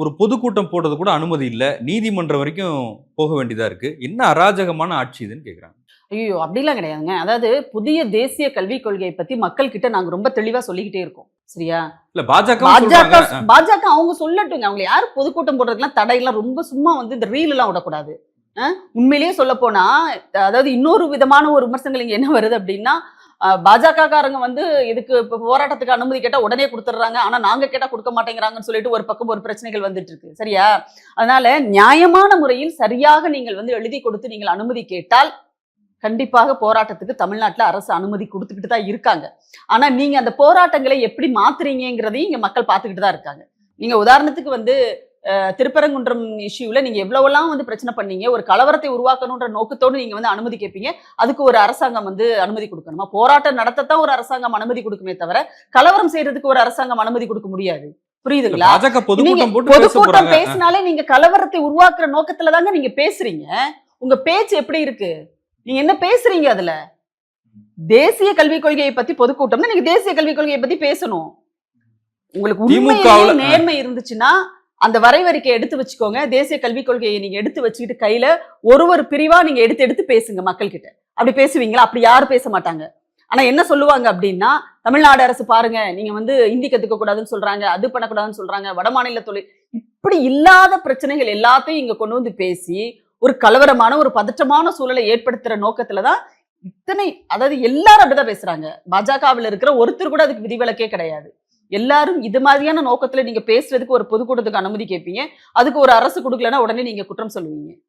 ஒரு பொதுக்கூட்டம் போடுறது கூட அனுமதி இல்ல. நீதிமன்றம் வரைக்கும் போக வேண்டியதா இருக்கு. என்ன அராஜகமான ஆட்சி இதுன்னு கேக்குறாங்க. ஐயோ அப்படிலாம் கிடையாதுங்க. அதாவது புதிய தேசிய கல்விக் கொள்கையை பத்தி மக்கள் கிட்ட நாங்க ரொம்ப தெளிவா சொல்லிக்கிட்டே இருக்கோம். சரியா? இல்ல பாஜக பாஜக பாஜக அவங்க சொல்லட்டுங்க. அவங்க யார் பொதுக்கூட்டம் போடுறதுக்குலாம் தடையெல்லாம் ரொம்ப சும்மா வந்து இந்த ரீல் எல்லாம் விடக்கூடாது உண்மையிலேயே சொல்ல போனா அதாவது இன்னொரு விதமான ஒரு விமர்சனங்கள் இங்க என்ன வருது அப்படின்னா பாஜக காரங்க வந்து இதுக்கு போராட்டத்துக்கு அனுமதி கேட்டால் உடனே கொடுத்துட்றாங்க. ஆனால் நாங்கள் கேட்டால் கொடுக்க மாட்டேங்கிறாங்கன்னு சொல்லிட்டு ஒரு பக்கம் ஒரு பிரச்சனைகள் வந்துட்டு இருக்கு. சரியா? அதனால நியாயமான முறையில் சரியாக நீங்கள் வந்து எழுதி கொடுத்து நீங்கள் அனுமதி கேட்டால் கண்டிப்பாக போராட்டத்துக்கு தமிழ்நாட்டில் அரசு அனுமதி கொடுத்துக்கிட்டு தான் இருக்காங்க. ஆனால் நீங்கள் அந்த போராட்டங்களை எப்படி மாத்துறீங்கிறதையும் இங்கே மக்கள் பார்த்துக்கிட்டு தான் இருக்காங்க. நீங்கள் உதாரணத்துக்கு வந்து திருப்பரங்குன்றம் இஷ்யூல நீங்க எவ்வளவெல்லாம் வந்து பிரச்சனை பண்ணீங்க ஒரு கலவரத்தை உருவாக்கணுன்ற நோக்கத்தோடு நீங்க வந்து அனுமதி கேட்பீங்க. அதுக்கு ஒரு அரசாங்கம் வந்து அனுமதி கொடுக்கணுமா? போராட்டம் நடத்தத்தான் ஒரு அரசாங்கம் அனுமதி கொடுக்குமே தவிர கலவரம் செய்யறதுக்கு ஒரு அரசாங்கம் அனுமதி கொடுக்க முடியாது. புரியுதுங்களா? பொதுக்கூட்டம் பேசினாலே நீங்க கலவரத்தை உருவாக்குற நோக்கத்துல தாங்க நீங்க பேசுறீங்க. உங்க பேச்சு எப்படி இருக்கு? நீங்க என்ன பேசுறீங்க அதுல? தேசிய கல்விக் கொள்கையை பத்தி பொதுக்கூட்டம்னா நீங்க தேசிய கல்விக் கொள்கையை பத்தி பேசணும். உங்களுக்கு உண்மையிலேயே நேர்மை இருந்துச்சுன்னா அந்த வரைவறிக்கை எடுத்து வச்சுக்கோங்க. தேசிய கல்விக் கொள்கையை நீங்க எடுத்து வச்சுக்கிட்டு கையில ஒரு ஒரு பிரிவா நீங்க எடுத்து எடுத்து பேசுங்க மக்கள் கிட்ட அப்படி பேசுவீங்களா? அப்படி யாரும் பேச மாட்டாங்க. ஆனா என்ன சொல்லுவாங்க அப்படின்னா தமிழ்நாடு அரசு பாருங்க நீங்க வந்து இந்தி கத்துக்க கூடாதுன்னு சொல்றாங்க அது பண்ணக்கூடாதுன்னு சொல்றாங்க வடமாநில தொழில். இப்படி இல்லாத பிரச்சனைகள் எல்லாத்தையும் இங்க கொண்டு வந்து பேசி ஒரு கலவரமான ஒரு பதற்றமான சூழலை ஏற்படுத்துற நோக்கத்துலதான் இத்தனை அதாவது எல்லாரும் அப்படிதான் பேசுறாங்க. பாஜகவில் இருக்கிற ஒருத்தர் கூட அதுக்கு விதிவிலக்கே கிடையாது. எல்லாரும் இது மாதிரியான நோக்கத்துல நீங்க பேசுறதுக்கு ஒரு பொதுக்கூட்டத்துக்கு அனுமதி கேட்பீங்க. அதுக்கு ஒரு அரசு கொடுக்கலன்னா உடனே நீங்க குற்றம் சொல்லுவீங்க.